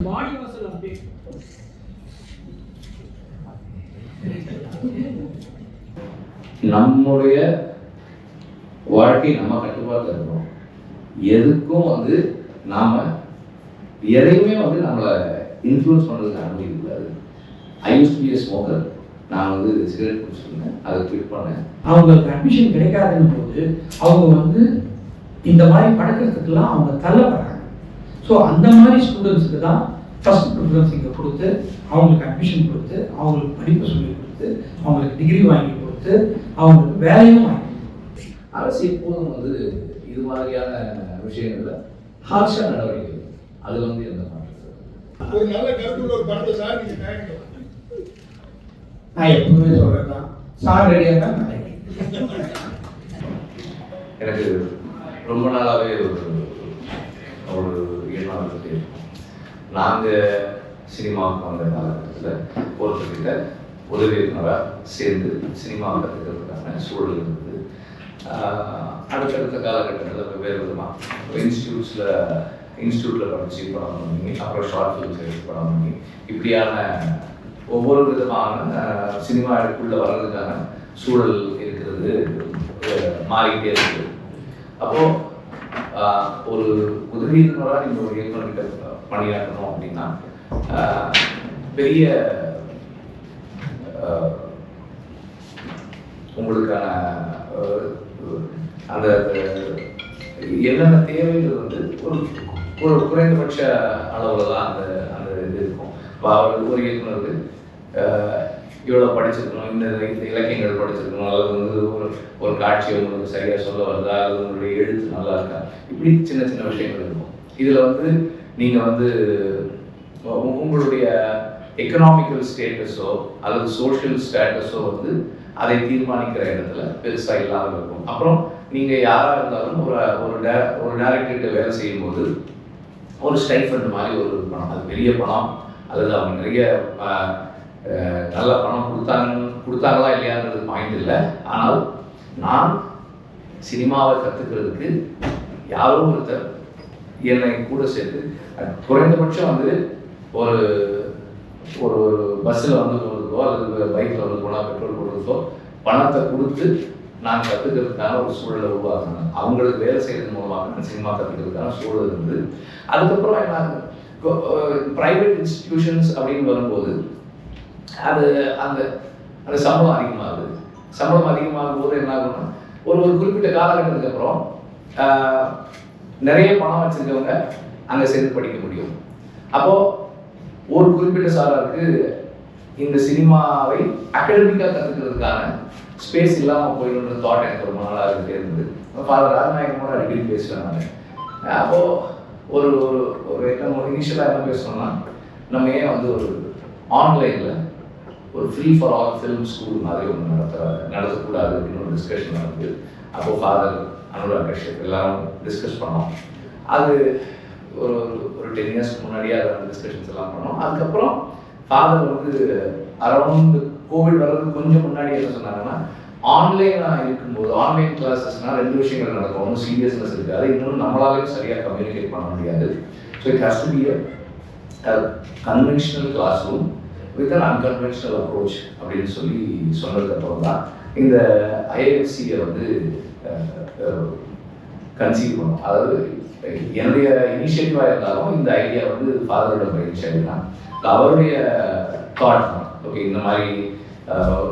வாடிவாசல் update நம்முடைய வாழ்க்கை நம்ம கட்டுப்பாட்டில் இருக்கணும் எதுக்கும் வந்து நாம எதையுமே வந்து நம்மளை இன்ஃப்ளூயன்ஸ் பண்ணுறதுக்கு அனுமதிக்கக்கூடாது ஐ யூஸ் பி ஸ்மோக்கர் நான் வந்து சிகரெட் குடிச்சிருந்தேன் அதை குவிட் பண்ணேன். அவங்களுக்கு அட்மிஷன் கிடைக்காதுன்னும் போது அவங்க வந்து இந்த மாதிரி பழக்கத்துக்கெல்லாம் அவங்க தள்ளப்படுறாங்க. ஸோ அந்த மாதிரி ஸ்டூடெண்ட்ஸுக்கு தான் ஃபர்ஸ்ட் ப்ரிஃபரன்ஸ் இங்கே கொடுத்து அவங்களுக்கு அட்மிஷன் கொடுத்து அவங்களுக்கு படிப்பு சொல்லி கொடுத்து அவங்களுக்கு டிகிரி வாங்கி கொடுத்து அவங்களுக்கு வேலையும் வாங்கி அரசு எப்போதும் வந்து இது மாதிரியான விஷயங்கள்ல ஹார்ஷாக நடவடிக்கை. அது வந்து எந்த மாற்றம் ஒரு நல்ல கருத்துள்ள ஒரு படத்தை சார் நீங்க தயாரிக்கலாம் நான் எப்பவுமே சொல்கிறது தான் சார். எனக்கு ரொம்ப நாளாகவே ஒரு ஒரு எண்ணம் இருந்துட்டு நாங்கள் சினிமாவுக்கு வந்த காலகட்டத்தில் ஒருத்தர்கிட்ட உதவி இயக்குனராக சேர்ந்து சினிமா கற்றுக்கிறதுக்கான சூழல் இருந்தது. அடுத்தடுத்த காலகட்டத்தில் வெவ்வேறு விதமாக இன்ஸ்டியூட்ஸில் இன்ஸ்டியூட்டில் படித்து படம் பண்ணி அப்புறம் ஷார்ட் ஃபிலிம்ஸ் எடுத்து படம் பண்ணி இப்படியான ஒவ்வொரு விதமான சினிமா எடுப்புள்ள வர்றதுக்கான சூழல் இருக்கிறது மாறிக்கிட்டே இருக்குது. அப்போது ஒரு உதவி நீங்கள் ஒரு இயக்குநர்கிட்ட பணியாற்றணும் அப்படின்னா ஆஹ், பெரிய ஆஹ், உங்களுக்கான அந்த என்னென்ன தேவைகள் வந்து ஒரு ஒரு குறைந்தபட்ச அளவில் தான் அந்த அந்த இது இருக்கும். ஒரு இயக்குநருக்கு ஆஹ், இவ்வளோ படிச்சிருக்கணும் இந்த இந்த இலக்கியங்கள் படிச்சிருக்கணும் அல்லது வந்து ஒரு ஒரு காட்சி உங்களுக்கு சரியாக சொல்ல வருதா அல்லது உங்களுடைய எழுத்து நல்லா இருக்கா? இப்படி சின்ன சின்ன விஷயங்கள் இருக்கும். இதில் வந்து நீங்கள் வந்து உங்களுடைய எக்கனாமிக்கல் ஸ்டேட்டஸோ அல்லது சோஷியல் ஸ்டேட்டஸோ வந்து அதை தீர்மானிக்கிற இடத்துல பெருசாக இல்லாமல் இருக்கும். அப்புறம் நீங்கள் யாராக இருந்தாலும் ஒரு ஒரு டே ஒரு டேரக்டர்கிட்ட வேலை செய்யும்போது ஒரு ஸ்டைஃபண்ட் மாதிரி ஒரு பணம் அது பெரிய பணம் அல்லது அவங்க நிறைய நல்ல பணம் கொடுத்தாங்க கொடுத்தாங்களா இல்லையான்றது பாயிண்ட் இல்லை. ஆனால் நான் சினிமாவை கற்றுக்கிறதுக்கு யாரோ ஒருத்தர் என்னை கூட சேர்த்து குறைந்தபட்சம் வந்து ஒரு ஒரு பஸ்ஸில் வந்து போகிறதுக்கோ அல்லது பைக்கில் வந்து போனால் பெட்ரோல் போடுறதுக்கோ பணத்தை கொடுத்து நான் கற்றுக்கிறதுக்கான ஒரு சூழலை உருவாக்கணும். அவங்களுக்கு வேலை செய்கிறது மூலமாக நான் சினிமா கற்றுக்கிறதுக்கான சூழல் இருந்து அதுக்கப்புறம் என்ன ப்ரைவேட் இன்ஸ்டிடியூஷன்ஸ் அப்படின்னு வரும்போது அது அந்த அந்த சம்பளம் அதிகமாகுது. சம்பளம் அதிகமாகும் போது என்ன ஆகும்னா ஒரு ஒரு குறிப்பிட்ட காலகட்டத்துக்கு அப்புறம் நிறைய பணம் வச்சிருக்கவங்க அங்கே சேர்ந்து படிக்க முடியும். அப்போது ஒரு குறிப்பிட்ட சாராருக்கு இந்த சினிமாவை அகடமிக்காக கற்றுக்கிறதுக்கான ஸ்பேஸ் இல்லாமல் போயிடுன்ற தாட் எனக்கு ரொம்ப நாளாக இருந்துட்டே இருந்தது. ஃபாதர் ராஜநாயகமோட அடிக்கடி பேசுவேன் நான். அப்போது ஒரு ஒரு ஒரு என்ன இனிஷியலாக என்ன பேசணும்னா நம்ம ஏன் வந்து ஒரு ஆன்லைனில் ஒரு free for all film school மாதிரி ஒன்று நடத்த நடத்தக்கூடாது அப்படின்னு ஒரு டிஸ்கஷன் நடக்குது அப்போ ஃபாதர் அனுராக் கஷ்யப் எல்லாரும் டிஸ்கஸ் பண்ணோம். அது ஒரு ஒரு டென் இயர்ஸ்க்கு முன்னாடியே அதை டிஸ்கஷன்ஸ் எல்லாம் பண்ணோம். அதுக்கப்புறம் ஃபாதர் வந்து அரௌண்ட் கோவிட் வர்றதுக்கு கொஞ்சம் முன்னாடி என்ன சொன்னாங்கன்னா ஆன்லைனாக இருக்கும்போது ஆன்லைன் கிளாஸஸ்னால் ரெண்டு விஷயங்கள் நடக்கும். ஒன்றும் சீரியஸ்னஸ் இருக்காது இன்னொன்று நம்மளாலையும் சரியாக கம்யூனிகேட் பண்ண முடியாது. So it has to be a conventional classroom with an unconventional approach அப்படின்னு சொல்லி சொன்னதுக்கு அப்புறம் தான் இந்த ஐஎஃப்சியை வந்து கன்சீவ் பண்ணோம். அதாவது என்னுடைய இனிஷியேட்டிவாக இருந்தாலும் இந்த ஐடியா வந்து ஃபாதரோட பயிற்சி தான் அவருடைய தாட் தான். ஓகே இந்த மாதிரி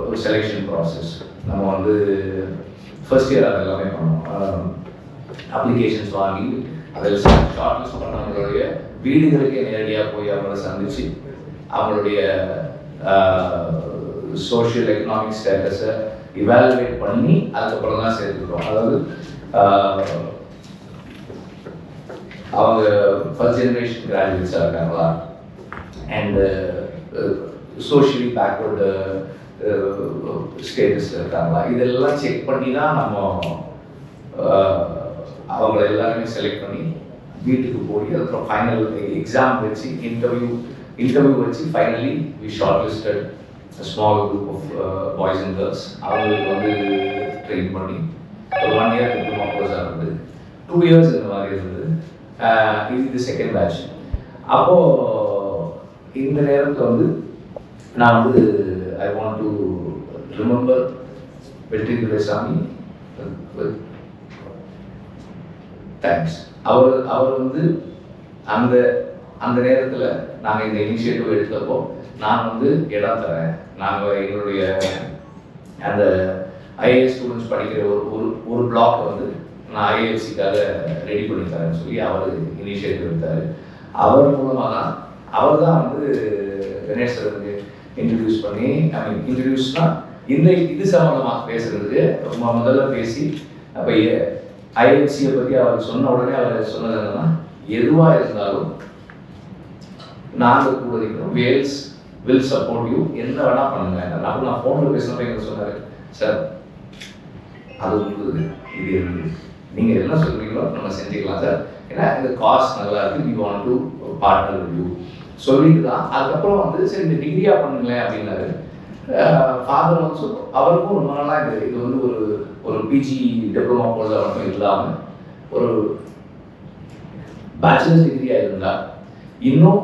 ஒரு செலெக்ஷன் ப்ராசஸ் நம்ம வந்து ஃபர்ஸ்ட் இயர் அது எல்லாமே பண்ணோம். அப்ளிகேஷன்ஸ் வாங்கி அதில் ஷார்ட் லிஸ்ட் பண்ணவங்களுடைய வீடுகளுக்கே நேரடியாக போய் அவங்களை சந்திச்சு அவங்களுடைய சோஷியல் எக்கனாமிக் ஸ்டேட்டஸை இவாலுவேட் பண்ணி அதுக்கப்புறம் தான் சேர்த்துக்கிறோம். அதாவது அவங்க ஃபர்ஸ்ட் ஜெனரேஷன் கிராஜுவேட்ஸாக இருக்காங்களா? அண்டு சோஷியலி பேக்வர்டு ஸ்டேட்டஸில் இருக்காங்களா? இதெல்லாம் செக் பண்ணி தான் நம்ம அவங்கள எல்லாருமே செலக்ட் பண்ணி வீட்டுக்கு போய் அதுக்கப்புறம் ஃபைனல் எக்ஸாம் வச்சு இன்டர்வியூ இன்டர்வியூ வச்சு finally we shortlisted small group of boys and girls அவங்களுக்கு வந்து ட்ரெயின் பண்ணி ஒரு ஒன் இயர் டிப்ளமா கோர்ஸாக இருந்தது. டூ இயர்ஸ் இந்த மாதிரி இருந்தது. Uh, இது இது செகண்ட் பேட்ச் அப்போது இந்த நேரத்தில் வந்து நான் வந்து ஐ வாண்ட் டு ரிமெம்பர் வெற்றி துரைசாமி தேங்க்ஸ் அவர் அவர் வந்து அந்த அந்த நேரத்தில் நாங்கள் இந்த இனிஷியேட்டிவ் எடுத்தப்போ நான் வந்து இடம் தரேன். நாங்கள் எங்களுடைய அந்த ஐஏஎஸ் ஸ்டூடெண்ட்ஸ் படிக்கிற ஒரு ஒரு ஒரு பிளாக் வந்து நான் ஐஏஎஸ்சிக்காக ரெடி பண்ணி தரேன்னு சொல்லி அவர் இனிஷியேட்டிவ் எடுத்தார். அவர் மூலமாக தான் அவர் தான் வந்து கணேஷ் சாருக்கு இன்ட்ரடியூஸ் பண்ணி ஐ மீன் இன்ட்ரடியூஸ்னால் இந்த இது சம்மந்தமாக பேசுகிறதுக்கு ரொம்ப முதல்ல பேசி அப்போ ஐஎன்சியை பற்றி அவர் சொன்ன உடனே அவர் சொன்னது என்னன்னா எதுவாக இருந்தாலும் நாங்கள் கூட இருக்கிறோம் வேல்ஸ் வில் சப்போர்ட் யூ என்ன வேணா பண்ணுங்க. அப்போ நான் ஃபோனில் பேசினப்ப எங்க சொன்னார். சார் அது உங்களுக்கு இது இருக்குது நீங்கள் என்ன சொல்றீங்களோ நம்ம செஞ்சுக்கலாம் சார் ஏன்னா இந்த காஸ்ட் நல்லா இருக்கு. You want to partner you சொல்லிட்டு தான் அதுக்கப்புறம் வந்து சரி இந்த டிகிரியாக பண்ணுங்களேன் அப்படின்னாரு. ஃபாதர் வந்து அவருக்கும் ரொம்ப நாளாக இது இது வந்து ஒரு ஒரு பிஜி டிப்ளமா போல மட்டும் இல்லாமல் ஒரு பேச்சுலர்ஸ் டிகிரியாக இருந்தால் இன்னும்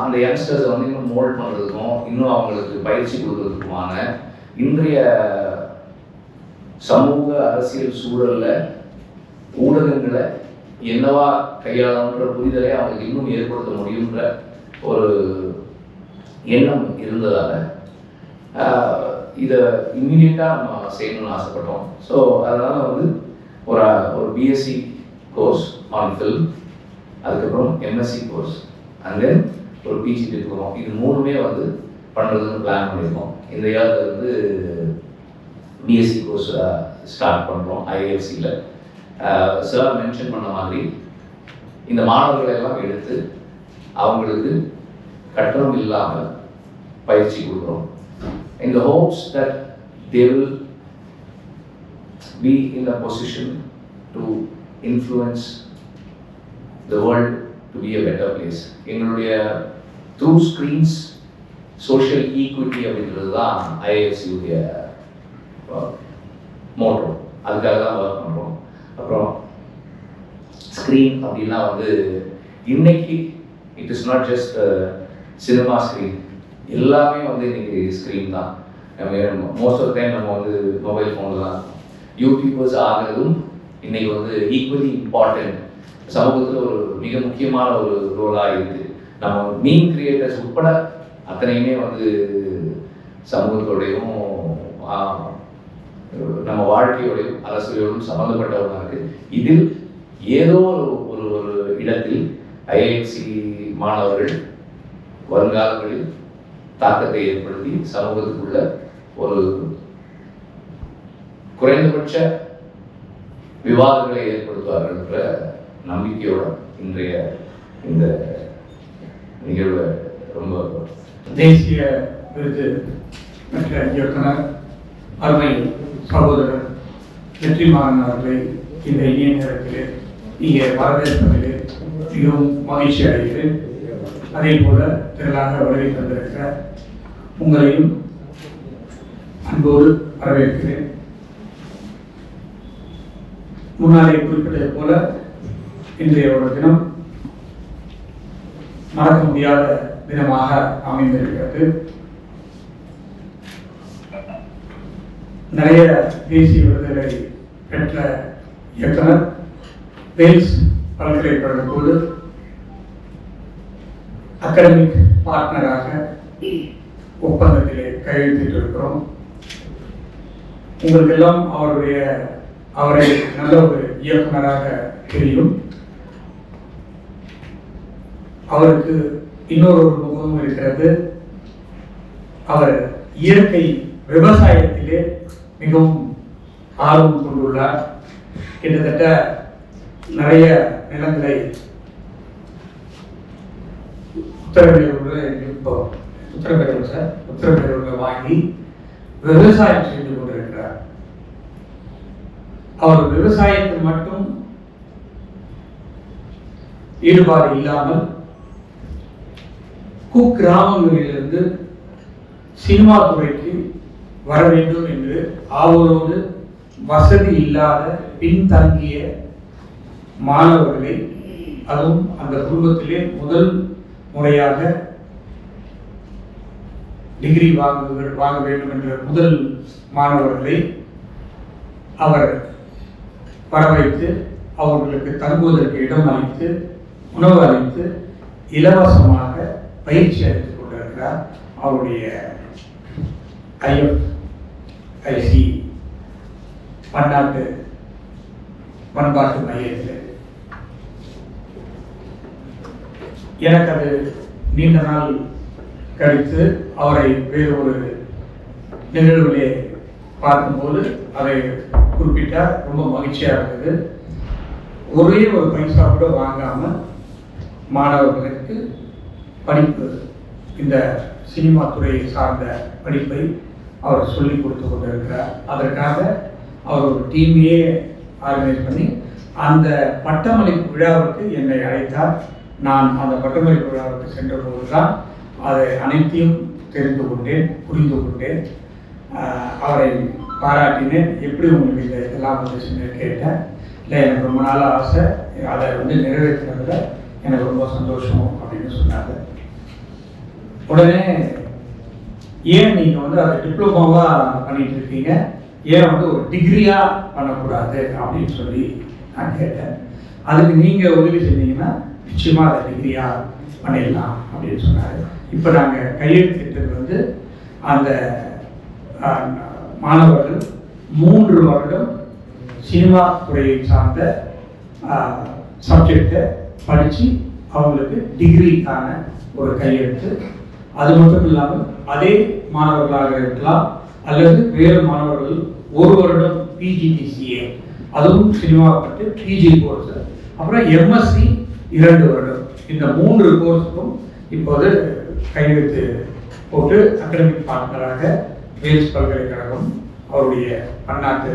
அந்த யங்ஸ்டர்ஸை வந்து இன்னும் மோல்ட் பண்ணுறதுக்கும் இன்னும் அவங்களுக்கு பயிற்சி கொடுக்கறதுக்குமான இன்றைய சமூக அரசியல் சூழலில் ஊடகங்களை என்னவா கையாளணுன்ற புரிதலை அவங்களுக்கு இன்னும் ஏற்படுத்த முடியுன்ற ஒரு எண்ணம் இருந்ததால் இதை இம்மிடியட்டாக நம்ம செய்யணும்னு ஆசைப்பட்டோம். ஸோ அதனால் வந்து ஒரு ஒரு பிஎஸ்சி கோர்ஸ் ஆன் ஃபில்ம் அதுக்கப்புறம் எம்எஸ்சி கோர்ஸ் அண்ட் தென் ஒரு பிஜி போகிறோம் இது மூணுமே வந்து பண்ணுறதுன்னு பிளான் பண்ணியிருக்கோம் இந்த இயர்ல வந்து பிஎஸ்சி கோர்ஸ் ஸ்டார்ட் பண்ணுறோம் ஐஎஃப்சியில் சார் மென்ஷன் பண்ண மாதிரி இந்த மாணவர்களை எல்லாம் எடுத்து அவங்களுக்கு கட்டணம் இல்லாமல் பயிற்சி கொடுக்குறோம். இந்த hopes that they will be in a position to influence the world to be a better place எங்களுடைய த்ரூ ஸ்க்ரீன்ஸ் சோஷியல் ஈக்விட்டி அப்படின்றது தான் ஐஏஎஸ்சியுடைய மோட்டோ அதுக்காக தான் ஒர்க் பண்ணுறோம் அப்புறம் ஸ்க்ரீன் அப்படின்னா வந்து இன்னைக்கு it is not just cinema screen எல்லாமே வந்து இன்னைக்கு ஸ்க்ரீன் தான். மோஸ்ட் ஆஃப் டைம் நம்ம வந்து மொபைல் ஃபோனில் தான் யூடியூபர்ஸ் ஆகிறதும் இன்னைக்கு வந்து ஈக்குவலி இம்பார்ட்டன்ட் சமூகத்தில் ஒரு மிக முக்கியமான ஒரு ரோலாக இருக்குது மீன் கிரியேட்டர்ஸ் உட்பட அத்தனையுமே வந்து சமூகத்தோடையும் நம்ம வாழ்க்கையோடையும் அரசியலோடும் சம்மந்தப்பட்டவங்க இருக்கு. இதில் ஏதோ ஒரு ஒரு ஒரு இடத்தில் ஐஐசி மாணவர்கள் வருங்காலங்களில் தாக்கத்தை ஏற்படுத்தி சமூகத்துக்குள்ள ஒரு குறைந்தபட்ச விவாதங்களை ஏற்படுத்துவார்கள் என்ற நம்பிக்கையோட இன்றைய இந்த நிகழ்வை ரொம்ப தேசிய விருது பெற்ற இயக்குனர் அருமை சகோதரர் வெற்றிமாறன் அவர்களை இந்த இனிய நேரத்தில் இங்கே வரவேற்பதில் மிகவும் மகிழ்ச்சி அடைகிறேன். அதே போல திரளாக வருகை தந்திருக்கிற உங்களையும் அன்போடு வரவேற்கிறேன். முன்னாலே குறிப்பிட்டது போல இன்றைய ஒரு தினம் மறக்க முடியாத தினமாக அமைந்திருக்கிறது. நிறைய தேசிய விருதுகளை பெற்ற இயக்குனர் வேல்ஸ் பல்கலைக்கழகத்தோடு அகாடமிக் பார்ட்னராக ஒப்பந்தத்திலே கையெழுத்திட்டிருக்கிறோம். உங்களுக்கெல்லாம் அவருடைய அவரை நல்ல ஒரு இயக்குனராக தெரியும். அவருக்கு இன்னொரு ஒரு முகமும் இருக்கிறது. அவர் இயற்கை விவசாயத்திலே மிகவும் ஆர்வம் கொண்டுள்ளார். கிட்டத்தட்ட நிறைய நிலங்களை உத்தரப்பிரதேச இப்போ உத்தரவேலூர் சார் வாங்கி விவசாயம் செய்து கொண்டிருக்கிறார். அவர் விவசாயத்தில் மட்டும் ஈடுபாடு இல்லாமல் குக்கிராமங்களிலிருந்து சினிமா துறைக்கு வர வேண்டும் என்று ஆவலோடு வசதி இல்லாத பின்தங்கிய மாணவர்களை அதுவும் அந்த குடும்பத்திலே முதல் முறையாக டிகிரி வாங்க வாங்க வேண்டும் என்ற முதல் மாணவர்களை அவர் வரவைத்து அவர்களுக்கு தங்குவதற்கு இடம் அளித்து உணவு அளித்து இலவசமாக பயிற்சி அளித்துக் கொண்டிருக்கிறார். அவருடைய ஐஎஃப் ஐசி பன்னாட்டு பண்பாட்டு மையத்தில். எனக்கு அது நீண்ட நாள் கழித்து அவரை வேறு ஒரு நிகழ்விலே பார்க்கும்போது அதை குறிப்பிட்டால் ரொம்ப மகிழ்ச்சியாக இருந்தது. ஒரே ஒரு பைசா கூட வாங்காமல் மாணவர்களுக்கு படிப்பு இந்த சினிமா துறையை சார்ந்த படிப்பை அவர் சொல்லிக் கொடுத்து கொண்டிருக்கிறார். அதற்காக அவர் ஒரு டீமையே ஆர்கனைஸ் பண்ணி அந்த பட்டமளிப்பு விழாவுக்கு என்னை அழைத்தார். நான் அந்த பட்டமளிப்பு விழாவுக்கு சென்றபோது தான் அதை அனைத்தையும் தெரிந்து கொண்டேன் புரிந்து கொண்டேன். அவரை பாராட்டினேன். எப்படி உங்களுக்கு இந்த இதெல்லாம் வந்துச்சுன்னு கேட்டேன். இல்லை எனக்கு ரொம்ப நாள் ஆசை. அதை வந்து நிறைவேற்றினதுல எனக்கு ரொம்ப சந்தோஷம் அப்படின்னு சொன்னாங்க. உடனே ஏன் நீங்கள் வந்து அதை டிப்ளமோவாக பண்ணிட்டு இருக்கீங்க? ஏன் வந்து ஒரு டிகிரியாக பண்ணக்கூடாது அப்படின்னு சொல்லி நான் கேட்டேன். அதுக்கு நீங்கள் உதவி செஞ்சீங்கன்னா நிச்சயமாக அதை டிகிரியாக பண்ணிடலாம் அப்படின்னு சொன்னார். இப்போ நாங்கள் கையெழுத்திட்டது வந்து அந்த மாணவர்கள் மூன்று வருடம் சினிமா துறையை சார்ந்த சப்ஜெக்டை படித்து அவங்களுக்கு டிகிரிக்கான ஒரு கையெழுத்து. அது மட்டும் இல்லாமல் அதே மாணவர்களாக இருக்கலாம் அல்லது வேறு மாணவர்கள் ஒரு வருடம் பிஜிடிசிஏ அதுவும் சினிமா பிஜி கோர்ஸ் அப்புறம் எம்எஸ்சி இரண்டு வருடம். இந்த மூன்று கோர்ஸுக்கும் இப்போது கையெழுத்து போட்டு அகடமிக் பார்ட்னராக வேல்ஸ் பல்கலைக்கழகம் அவருடைய பன்னாட்டு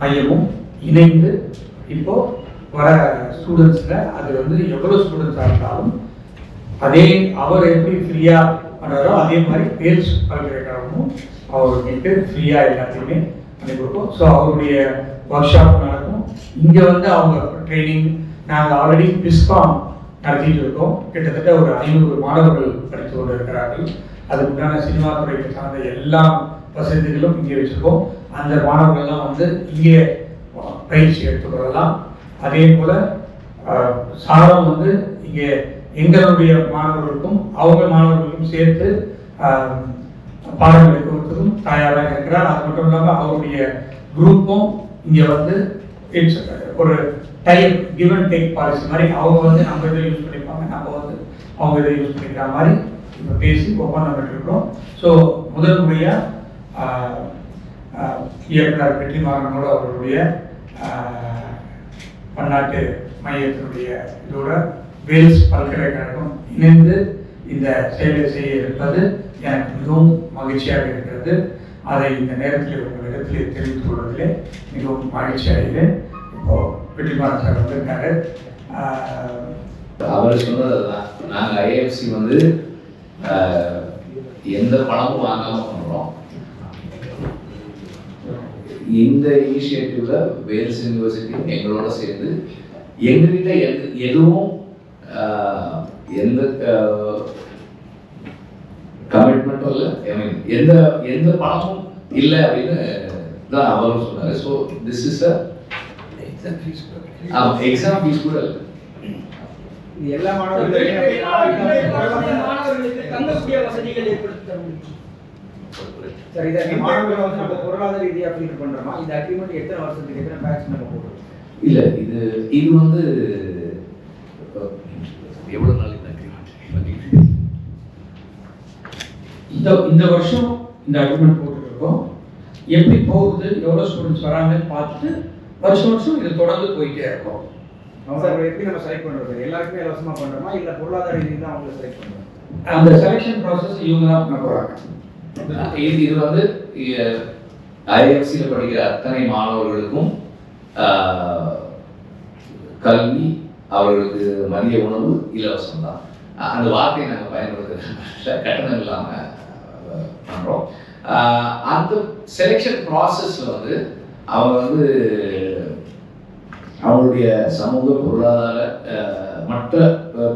மையமும் இணைந்து இப்போ வர ஸ்டூடெண்ட்ஸில் அது வந்து எவ்வளோ ஸ்டூடெண்ட்ஸாக இருந்தாலும் அதே அவர் எப்படி ஃப்ரீயாக பண்ணாரோ அதே மாதிரி பேல்ஸ் பல்கலைக்கழகமும் அவருக்கு ஃப்ரீயாக எல்லாத்தையுமே பண்ணி கொடுப்போம் ஸோ அவருடைய ஒர்க் ஷாப் நடக்கும். இங்கே வந்து அவங்க ட்ரைனிங் நாங்கள் ஆல்ரெடி பிஸ்காம் நடத்திட்டு இருக்கோம். கிட்டத்தட்ட ஒரு ஐநூறு மாணவர்கள் படித்து கொண்டு இருக்கிறார்கள் அதுக்குண்டான சினிமா துறைக்கு சார்ந்த எல்லா வசதிகளும் இங்கே வச்சுருக்கோம். அந்த மாணவர்கள்லாம் வந்து இங்கே பயிற்சி எடுத்துக்கொள்ளலாம் அதே போல் சாரம் வந்து இங்கே எங்களுடைய மாணவர்களுக்கும் அவங்க மாணவர்களுக்கும் சேர்த்து அஹ், பாடம் எடுக்கிறதுக்கும் தயாராக இருக்கிறார். அது மட்டும் இல்லாமல் அவருடைய குரூப்பும் இங்கே வந்து இட்ஸ் ஒரு time give and take policy மாதிரி அவங்க வந்து நம்ம இதை யூஸ் பண்ணிப்பாங்க நம்ம வந்து அவங்க இதை யூஸ் பண்ணிக்கிற மாதிரி இப்போ பேசி ஒப்பந்தம் பெற்றிருக்கிறோம் ஸோ முதல் முறையாக இயக்குனர் வெற்றிமாறனோட அவர்களுடைய பன்னாட்டு மையத்தினுடைய இதோட வேல்ஸ் பல்கலைக்கழகம் இணைந்து இந்த செயலை செய்ய இருப்பது எனக்கு மிகவும் மகிழ்ச்சியாக இருக்கிறது. அதை இந்த நேரத்தில் உங்களிடத்தில் தெரிவித்துக் கொள்வதிலே மிகவும் மகிழ்ச்சி அடைகிறேன். இப்போ வெற்றிமாறன் சார் வந்திருக்காரு. அவர் சொன்னது தான் நாங்கள் ஐஎஃப்சி வந்து எந்த பணமும் வாங்காமல் பண்ணுறோம் இந்த இனிஷியேட்டிவ்ல வேல்ஸ் யூனிவர்சிட்டி எங்களோட சேர்ந்து எங்ககிட்ட எது எதுவும் எந்த கமிட்மெண்ட்டும் இல்லை. ஐ மீன் எந்த எந்த பணமும் இல்லை அப்படின்னு தான் அவரும் சொன்னார். So this is a exam fees கூட. இல்லை. எல்லா மாணவர்களுக்கு தங்கக்கூடிய வசதிகள் ஏற்படுத்தி முடியும் சரி இதை மாணவர்களை நம்ம பொருளாதார ரீதியா ஃபில்டர் பண்றோமா? இந்த அக்ரிமெண்ட் எத்தனை வருஷத்துக்கு எத்தனை பேட்ச் நம்ம போடுறோம்? இல்ல இது இது வந்து எவ்வளவு நாள் இந்த அக்ரிமெண்ட் இந்த இந்த வருஷம் இந்த அக்ரிமெண்ட் போட்டுருக்கோம். எப்படி போகுது எவ்வளோ ஸ்டூடெண்ட்ஸ் வராங்கன்னு பார்த்துட்டு வருஷம் வருஷம் இது தொடர்ந்து போயிட்டே இருக்கும். அவங்க எப்படி நம்ம செலக்ட் பண்றது? எல்லாருக்குமே இலவசமா பண்றோமா? இல்ல பொருளாதார ரீதியா தான் அவங்களை செலக்ட் பண்றோம் அந்த செலெக்ஷன் ப்ராசஸ் இவங்க தான் பண்ண போகிறாங்க இது இது வந்து ஐஎஃப்சியில் படிக்கிற அத்தனை மாணவர்களுக்கும் கல்வி அவர்களுக்கு மதிய உணவு இலவசம் தான். அந்த வார்த்தையை நாங்கள் பயன்படுத்துகிறோம் கட்டணம் இல்லாமல் பண்ணுறோம் அந்த செலெக்ஷன் ப்ராசஸில் வந்து அவங்க வந்து அவங்களுடைய சமூக பொருளாதார மற்ற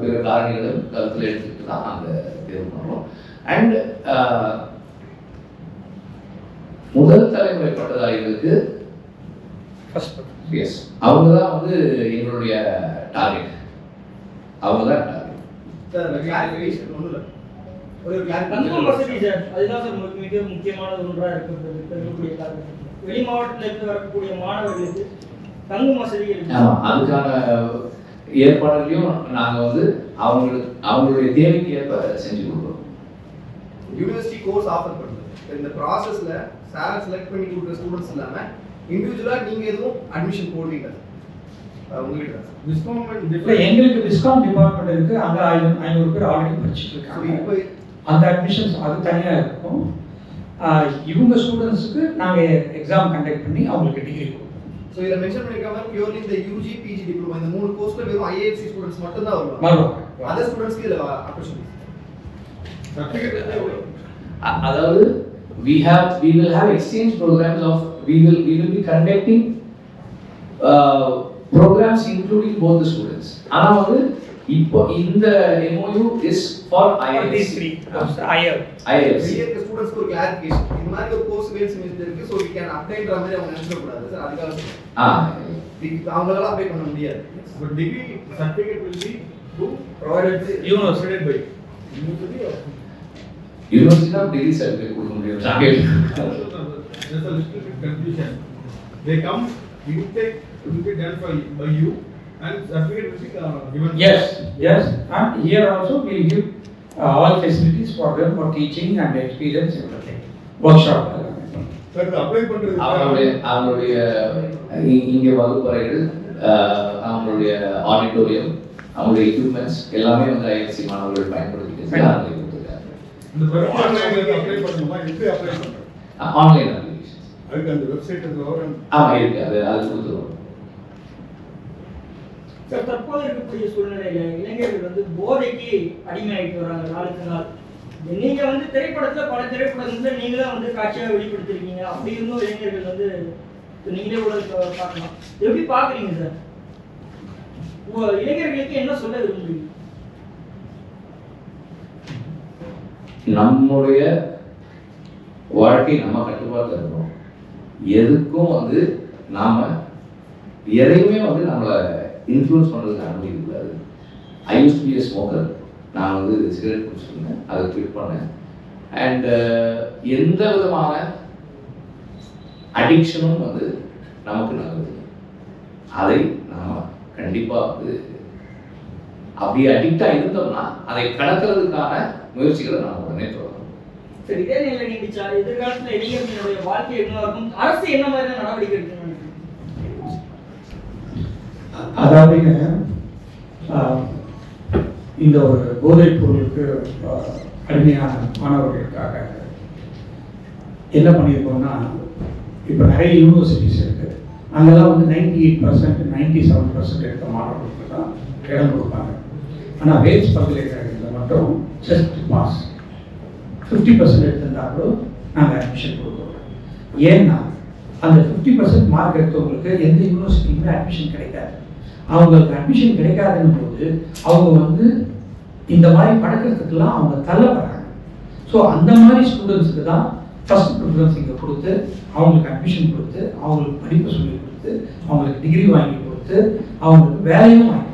பிற காரணிகளும் கருத்தில் எடுத்துக்கிட்டு தான் அந்த தேர்வு பண்ணுறோம் அண்ட் முதல் தலைமுறை பட்டதாரிகளுக்கு எஸ் அவங்க தான் வந்து எங்களுடைய டார்கெட் அவங்க தான் டார்கெட் ஒரு மிக மிக முக்கியமான ஒன்றாக இருக்கக்கூடிய வெளி மாவட்டத்துல இருந்து வரக்கூடிய மாணவர்களுக்கு தங்கும் வசதிகள் அதுக்கான ஏற்பாடுகளையும் நாங்கள் வந்து அவங்களுக்கு அவங்களுடைய தேவைக்கு ஏற்ப செஞ்சு கொடுக்குறோம். யூனிவர்சிட்டி கோர்ஸ் ஆஃபர் பண்ணுது. இந்த ப்ராசஸ்ல சார் செலக்ட் பண்ணி கொடுக்குற ஸ்டூடெண்ட்ஸ் இல்லாம இண்டிவிஜுவலா நீங்க எதுவும் அட்மிஷன் போடுவீங்க எங்களுக்கு டிஸ்கவுண்ட் டிபார்ட்மெண்ட் இருக்கு. அங்கே ஐநூறு பேர் ஆல்ரெடி படிச்சுட்டு இருக்காங்க அந்த அட்மிஷன்ஸ் அது தனியாக இருக்கும். இவங்க ஸ்டூடெண்ட்ஸுக்கு நாங்கள் எக்ஸாம் கண்டக்ட் பண்ணி அவங்களுக்கு டிகிரி கொடுப்போம். ஸோ இதில் மென்ஷன் பண்ணிருக்காங்க பியூர்லி இந்த யூஜி பிஜி டிப்ளமோ இந்த மூணு கோர்ஸ்ல வெறும் ஐஏஎஃப்சி ஸ்டூடெண்ட்ஸ் மட்டும் தான் வருவாங்க. வருவாங்க. அதர் ஸ்டூடெண்ட்ஸ்க்கு இதில் ஆப்பர்ச்சுனிட்டி சர்டிஃபிகேட் அதாவது we have we will have exchange programs of we will we will be conducting uh, programs including both the students ஆனா வந்து இப்போ இந்த MOU is for IISc Iyer IISc வெளியே இருக்க ஸ்டூடெண்ட்ஸ்க்கு ஒரு கிளாரிஃபிகேஷன் இந்த மாதிரி ஒரு கோர்ஸ் வேல் செமிஸ்டர் இருக்கு ஸோ வி கேன் அப்ளைன்ற மாதிரி அவங்க நினைச்சிடக்கூடாது சார் அதுக்காக. ஆ அவங்களால அப்ளை பண்ண முடியாது But degree certificate will be to Provided University. provided by university தான் டிகிரி சர்டிஃபிகேட் கொடுக்க முடியும் நாங்க There's a little bit confusion. They come, intake will be done by, by you and certificate will be uh, given. Yes, yes, and here also we give uh, all facilities for them for teaching and experience everything. Workshop. Sir apply பண்றது அவங்களுடைய அவங்களுடைய இங்க வகுப்பறைகள் அவங்களுடைய auditorium அவங்களுடைய equipments எல்லாமே வந்து ISC மாணவர்கள் பயன்படுத்திட்டு இந்த பர்டிகுலர் ஆன்லைன்ல அப்ளை பண்ணணுமா எப்படி அப்ளை பண்றது ஆன்லைன் அப்ளிகேஷன் அதுக்கு அந்த வெப்சைட் இருக்கு ஆமா இருக்கு. அது அது கொடுத்துருவோம். சார் தற்போது இருக்கக்கூடிய சூழ்நிலையில இளைஞர்கள் வந்து போதைக்கு அடிமையாயிட்டு வராங்க நாளுக்கு நாள். நீங்க வந்து திரைப்படத்துல பல திரைப்படங்கள்ல நீங்க தான் வந்து காட்சியாக வெளிப்படுத்திருக்கீங்க. அப்படி இருந்தும் இளைஞர்கள் வந்து நீங்களே இப்ப பார்க்கலாம். எப்படி பாக்குறீங்க சார்? இளைஞர்களுக்கு என்ன சொல்ல விரும்புறீங்க? நம்முடைய வாழ்க்கை நம்ம கட்டுப்பாட்டில் இருக்கணும். எதுக்கும் வந்து நாம எதையுமே வந்து நம்மளை இன்ஃப்ளூன்ஸ் பண்ணுறதுக்கு அனுமதிக்கக்கூடாது ஐ யூஸ் பி ஸ்மோக்கர் நான் வந்து சிகரெட் குடிச்சிருந்தேன். அதை குவிட் பண்ணேன். அண்டு எந்த விதமான அடிக்ஷனும் வந்து நமக்கு நல்லது. அதை நாம் கண்டிப்பாக வந்து அப்படி அடிக்டாக இருந்தோம்னா அதை கடக்கிறதுக்கான முயற்சிகளை நாம் இதே நிலை நீடிச்சா எதிர்காலத்துல இளைஞர்களுடைய வாழ்க்கை என்ன இருக்கும்? அரசு என்ன மாதிரியான நடவடிக்கை எடுக்கணும்? அதாவதுங்க இந்த ஒரு போதைப் பொருளுக்கு அடிமையான மாணவர்களுக்காக என்ன பண்ணியிருக்கோம்னா இப்போ நிறைய யூனிவர்சிட்டிஸ் இருக்குது அங்கெல்லாம் வந்து ninety eight percent ninety seven percent எடுத்த மாணவர்களுக்கு தான் இடம் கொடுப்பாங்க. ஆனால் வேல்ஸ் பல்கலைக்கழகத்தில் மட்டும் ஜஸ்ட் பாஸ் ஃபிஃப்டி பர்சன்ட் எடுத்திருந்தா கூட நாங்கள் அட்மிஷன் கொடுக்குறோம் ஏன்னா அந்த ஃபிஃப்டி பர்சன்ட் மார்க் எடுத்தவங்களுக்கு எந்த யூனிவர்சிட்டியுமே அட்மிஷன் கிடைக்காது. அவங்களுக்கு அட்மிஷன் கிடைக்காதுன்னு போது அவங்க வந்து இந்த மாதிரி பழக்கத்துக்கெல்லாம் அவங்க தள்ளப்படுறாங்க. ஸோ அந்த மாதிரி ஸ்டூடெண்ட்ஸுக்கு தான் ஃபர்ஸ்ட் ப்ரிஃபரன்ஸ் இங்கே கொடுத்து அவங்களுக்கு அட்மிஷன் கொடுத்து அவங்களுக்கு படிப்பு சொல்லி கொடுத்து அவங்களுக்கு டிகிரி வாங்கி கொடுத்து அவங்களுக்கு வேலையும் வாங்கி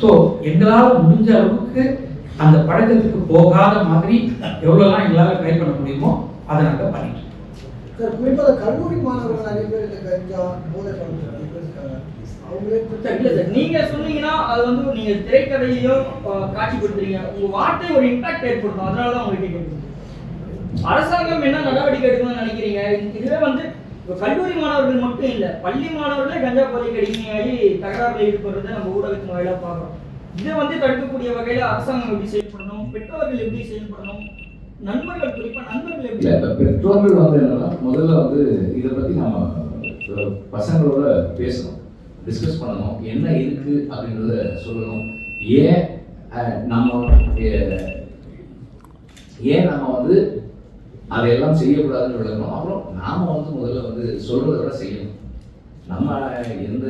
ஸோ எங்களால் முடிஞ்ச அளவுக்கு அந்த பழக்கத்துக்கு போகாத மாதிரி எவ்வளோலாம் எங்களால் ட்ரை பண்ண முடியுமோ அதை நாங்கள் பண்ணிட்டு. சார் குறிப்பாக கல்லூரி மாணவர்கள் நிறைய பேர் இந்த கஞ்சா போதை இல்ல சார் நீங்க சொன்னீங்கன்னா அது வந்து நீங்க திரைக்கதையிலையும் அஹ், காட்சிப்படுத்துறீங்க உங்க வார்த்தை ஒரு இம்பாக்ட் ஏற்படுத்தும். அதனால தான் உங்ககிட்ட கேட்குறேன் அரசாங்கம் என்ன நடவடிக்கை எடுக்கணும்னு நினைக்கிறீங்க? இதுவே வந்து இப்ப கல்லூரி மாணவர்கள் மட்டும் இல்ல பள்ளி மாணவர்களே கஞ்சா போதைக்கு அடிமையாகி தகராறுல ஈடுபடுறதை நம்ம ஊடகத்தின் வாயிலா பார்க்கிறோம். இதை வந்து தடுக்கக்கூடிய வகையில அரசாங்கம் எப்படி செயல்படணும்? பெற்றோர்கள் எப்படி செயல்படணும்? நண்பர்கள் குறிப்பா நண்பர்கள் எப்படி இப்போ பெற்றோர்கள் வந்து என்னன்னா முதல்ல வந்து இதை பற்றி நம்ம பசங்களோட பேசணும். டிஸ்கஸ் பண்ணணும். என்ன இருக்கு அப்படின்றத சொல்லணும். ஏன் நம்ம ஏன் நம்ம வந்து அதையெல்லாம் செய்யக்கூடாதுன்னு விளக்கணும்? அப்புறம் நாம வந்து முதல்ல வந்து சொல்கிறத விட செய்யணும். நம்ம எந்த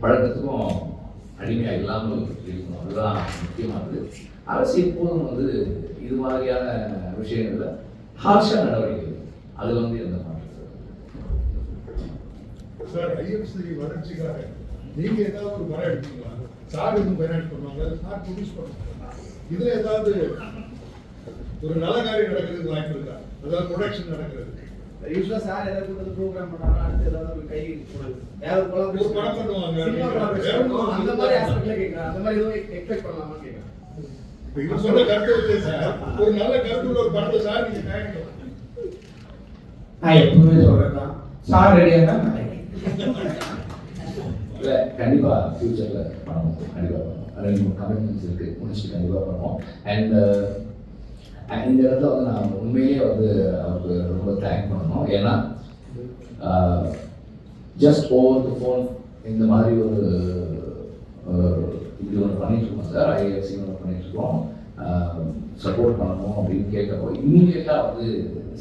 பழக்கத்துக்கும் அடிமையாக இல்லாமல் இருக்கணும் அதுதான் முக்கியமானது அரசு எப்போதும் வந்து இது மாதிரியான விஷயங்களில் ஹார்ஷாக நடவடிக்கை அது வந்து எந்த மாற்றம் சார் ஐஎஃப்சி வளர்ச்சிக்காக நீங்க ஏதாவது ஒரு மரம் எடுத்தீங்களா? சார் எதுவும் பயனாளி பண்ணுவாங்க சார் ப்ரொடியூஸ் பண்ணுவாங்க இதுல ஏதாவது ஒரு நல்ல காரியம் நடக்கிறதுக்கு வாய்ப்பு இருக்கா? அதாவது ப்ரொடக்ஷன் நடக்கிறது. யூஸ்வலா சார் ஏதாவது கொடுத்து ப்ரோக்ராம் பண்ணாங்கன்னா அடுத்து ஏதாவது ஒரு கை படம் பண்ணுவாங்க. collaboration பண்ணுவாங்க. அந்த மாதிரி ஆஸ்பெக்ட்ல கேக்குறேன் அந்த மாதிரி எதுவும் எக்ஸ்பெக்ட் பண்ணலாமான்னு கேக்குறேன் இப்ப இவர் சொன்ன கருத்தை வச்சு சார் ஒரு நல்ல கருத்துள்ள ஒரு படத்தை சார் நீங்க தயாரிக்கலாம் நான் எப்பவுமே சொல்றதுதான் சார் ரெடியாக தான் நான் இல்லை கண்டிப்பாக ஃப்யூச்சரில் பண்ணுவோம். கண்டிப்பாக பண்ணுவோம். ரெண்டு மூணு கமிட்மெண்ட்ஸ் இருக்குது முடிச்சுட்டு கண்டிப்பாக பண்ணுவோம். அண்ட் இந்த இடத்துல வந்து நான் உண்மையிலேயே வந்து அவருக்கு ரொம்ப தேங்க் பண்ணணும். ஏன்னா ஜஸ்ட் ஓவர் த ஃபோன் இந்த மாதிரி ஒரு இது இப்படி ஒன்று பண்ணிட்டுருக்கோம் சார் ஐஎஃப்சி ஒன்று பண்ணிட்டுருக்கோம். சப்போர்ட் பண்ணணும் அப்படின்னு கேட்கப்போ இம்மீடியட்டாக வந்து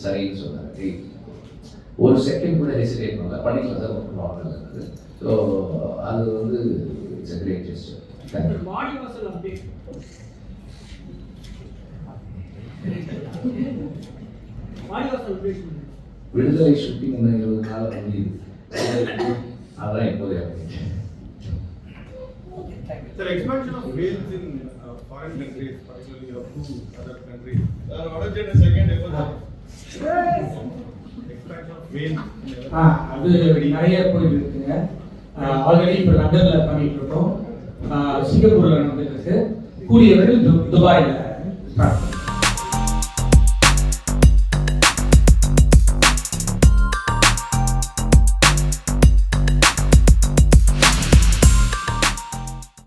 சரின்னு சொன்னார். ஒரு செகண்ட் கூட ஹெசிடேட் பண்ணல. பண்ணிக்கலாம் சார் ஒன்றும் ப்ராப்ளம் இருக்குது ஸோ அது வந்து it's a great gesture thank you Viduthalai shooting இன்னும் இருபது நாள் முடியுது அதான் இப்போதைய update. Sir, expansion of whales in uh, foreign countries, particularly of two other countries. Sir, what is the second effort? Expansion of whales. in other ஆ அது நிறைய போயிட்டு இருக்குங்க ஆல்ரெடி இப்போ லண்டனில் பண்ணிட்டு இருக்கோம் சிங்கப்பூரில் நடந்துட்டு இருக்கு கூடிய விரைவில் து- துபாயில் ஸ்டார்ட்